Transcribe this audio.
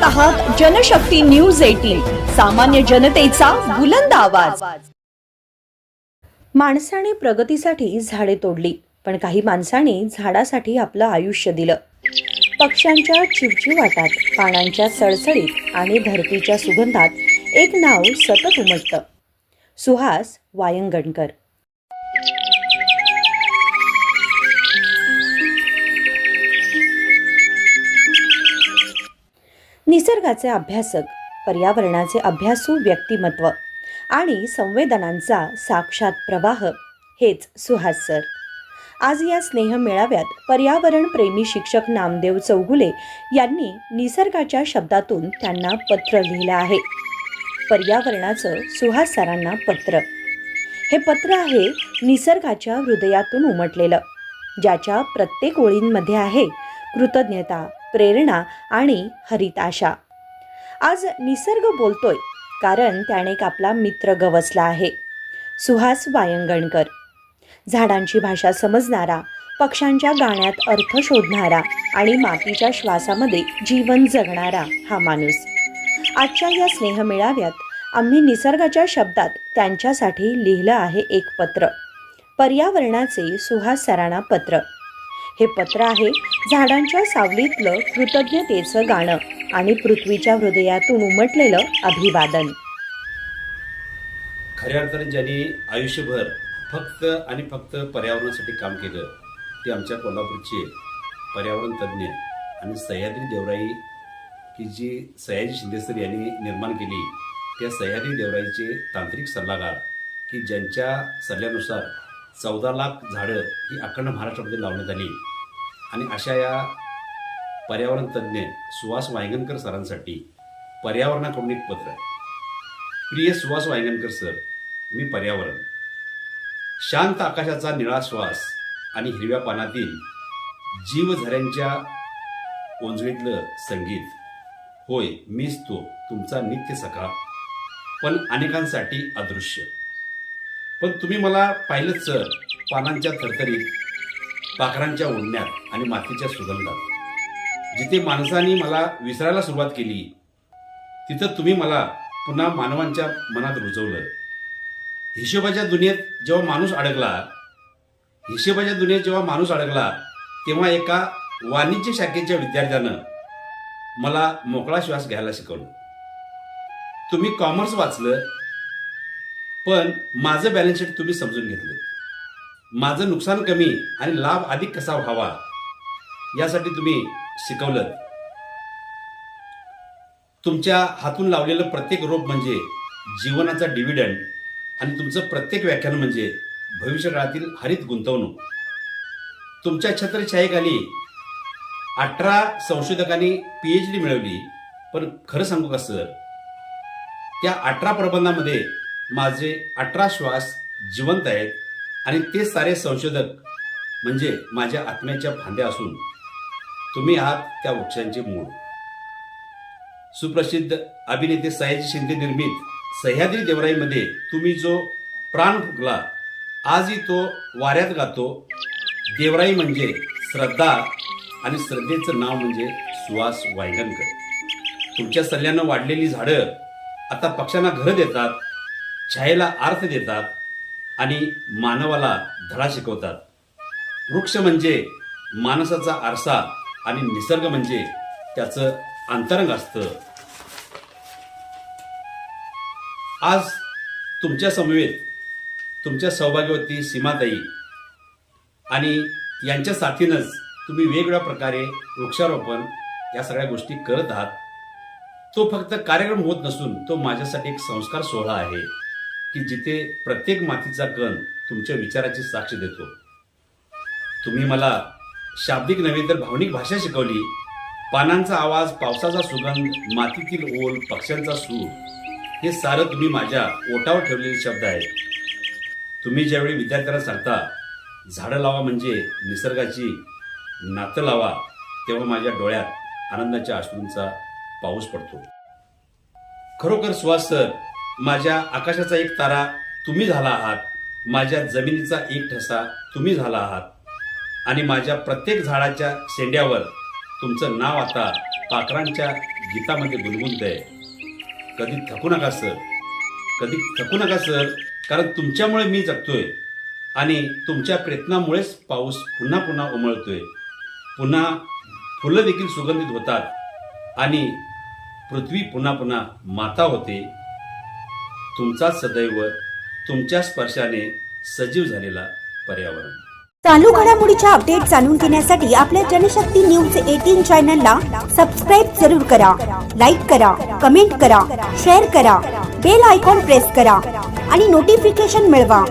पाहत आहात Janshakti news eighteen सामान्य जनतेचा बुलंद आवाज. माणसाने प्रगतीसाठी झाडे तोडली पण काही माणसांनी झाडासाठी आपलं आयुष्य दिलं. पक्ष्यांच्या चिवचिवाटात पानांच्या सळसळीत आणि धरतीच्या सुगंधात एक नाव सतत उमटतं. सुहास वायंगणकर. निसर्गाचे अभ्यासक पर्यावरणाचे अभ्यासू व्यक्तिमत्व आणि संवेदनांचा साक्षात प्रवाह हेच सुहास सर. आज या स्नेह मेळाव्यात पर्यावरण प्रेमी शिक्षक नामदेव चौगुले यांनी निसर्गाच्या शब्दातून त्यांना पत्र लिहिलं आहे. पर्यावरणाचं सुहास सरांना पत्र. हे पत्र आहे निसर्गाच्या हृदयातून उमटलेलं ज्याच्या प्रत्येक ओळींमध्ये आहे कृतज्ञता प्रेरणा आणि हरिताशा आज निसर्ग बोलतोय कारण त्याने एक आपला मित्र गवसला आहे. सुहास वायंगणकर. झाडांची भाषा समजणारा पक्ष्यांच्या गाण्यात अर्थ शोधणारा आणि मातीच्या श्वासामध्ये जीवन जगणारा हा माणूस. आजच्या या स्नेह मेळाव्यात आम्ही निसर्गाच्या शब्दात त्यांच्यासाठी लिहिलं आहे एक पत्र. पर्यावरणाचे सुहास सरांना पत्र. हे पत्र आहे झाडांच्या सावलीतलं कृतज्ञतेचं गाणं आणि पृथ्वीच्या हृदयातून उमटलेलं अभिवादन. खऱ्या अर्थाने ज्यांनी आयुष्यभर फक्त आणि फक्त पर्यावरणासाठी काम केलं ते आमच्या कोल्हापूरचे पर्यावरण तज्ज्ञ आणि सह्याद्री देवराई की जी सयाजी शिंदेसर यांनी निर्माण केली त्या सह्याद्री देवराईचे तांत्रिक सल्लागार की ज्यांच्या सल्ल्यानुसार चौदा लाख झाडं ही अखंड महाराष्ट्रामध्ये लावण्यात आली. आणि अशा या पर्यावरण तज्ज्ञ सुहास वायगणकर सरांसाठी पर्यावरणाकडून एक पत्र आहे. प्रिय सुहास वायगणकर सर मी पर्यावरण. शांत आकाशाचा निळा श्वास आणि हिरव्या पानातील जीवझऱ्यांच्या ओंजळीतलं संगीत. होय मीच तो तुमचा नित्य सखा पण अनेकांसाठी अदृश्य. पण तुम्ही मला पाहिलंच सर पानांच्या थरथरीत पाखरांच्या ओढण्यात आणि मातीच्या सुगंधात. जिथे माणसांनी मला विसरायला सुरुवात केली तिथं तुम्ही मला पुन्हा मानवांच्या मनात रुजवलं. हिशोबाच्या दुनियेत जेव्हा माणूस अडकला हिशोबाच्या दुनियेत जेव्हा माणूस अडकला तेव्हा एका वाणिज्य शाखेच्या विद्यार्थ्यानं मला मोकळा श्वास घ्यायला शिकवलं. तुम्ही कॉमर्स वाचलं पण माझं बॅलन्स शीट तुम्ही समजून घेतलं. माझं नुकसान कमी आणि लाभ अधिक कसा व्हावा यासाठी तुम्ही शिकवलं. तुमच्या हातून लावलेलं प्रत्येक रोप म्हणजे जीवनाचा डिव्हिडंड आणि तुमचं प्रत्येक व्याख्यान म्हणजे भविष्यकाळातील हरित गुंतवणूक. तुमच्या छत्रछायेखाली अठरा संशोधकांनी पीएच डी मिळवली पण खरं सांगू का सर त्या अठरा प्रबंधामध्ये माझे अठरा श्वास जिवंत आहेत आणि ते सारे संशोधक म्हणजे माझ्या आत्म्याच्या फांद्या असून तुम्ही आहात त्या वृक्षांचे मूळ. सुप्रसिद्ध अभिनेते सयाजी शिंदे निर्मित सह्याद्री देवराईमध्ये तुम्ही जो प्राण फुकला आजही तो वाऱ्यात गातो. देवराई म्हणजे श्रद्धा आणि श्रद्धेचं नाव म्हणजे सुहास वायगणकर. तुमच्या सल्ल्यानं वाढलेली झाडं आता पक्ष्यांना घरं देतात. छायेला अर्थ देतात आणि मानवाला धडा शिकवतात. वृक्ष म्हणजे माणसाचा आरसा आणि निसर्ग म्हणजे त्याचं अंतरंग असतं. आज तुमच्या समवेत तुमच्या सौभाग्यवती सीमाताई आणि यांच्या साथीनंच तुम्ही वेगवेगळ्या प्रकारे वृक्षारोपण या सगळ्या गोष्टी करत आहात. तो फक्त कार्यक्रम होत नसून तो माझ्यासाठी एक संस्कार सोहळा आहे. की जिथे प्रत्येक मातीचा कण तुमच्या विचाराची साक्ष देतो. तुम्ही मला शाब्दिक नव्हे तर भावनिक भाषा शिकवली. पानांचा आवाज पावसाचा सुगंध मातीतील ओल पक्ष्यांचा सूर हे सारं तुम्ही माझ्या ओटावर ठेवलेले शब्द आहेत. तुम्ही ज्यावेळी विद्यार्थ्यांना सांगता झाडं लावा म्हणजे निसर्गाची नातं लावा तेव्हा माझ्या डोळ्यात आनंदाच्या अश्रूंचा पाऊस पडतो. खरोखर सुहास सर माझ्या आकाशाचा एक तारा तुम्ही झाला आहात. माझ्या जमिनीचा एक ठसा तुम्ही झाला आहात. आणि माझ्या प्रत्येक झाडाच्या शेंड्यावर तुमचं नाव आता पाखरांच्या गीतामध्ये गुणगुणतंय. कधी थकू नका सर. कधी थकू नका सर कारण तुमच्यामुळे मी जगतोय. आणि तुमच्या प्रयत्नामुळेच पाऊस पुन्हा पुन्हा उमळतोय. पुन्हा फुलं देखील सुगंधित होतात. आणि पृथ्वी पुन्हा पुन्हा माता होते. तुमचा सदैव तुमच्या स्पर्शाने सजीव झालेला पर्यावरण. चालू घडामोडीच्या अपडेट जाणून घेण्यासाठी आपल्या जनशक्ती न्यूज एटीन चॅनलला सबस्क्राईब जरूर करा लाईक करा कमेंट करा शेअर करा बेल आयकॉन प्रेस करा आणि नोटिफिकेशन मिळवा.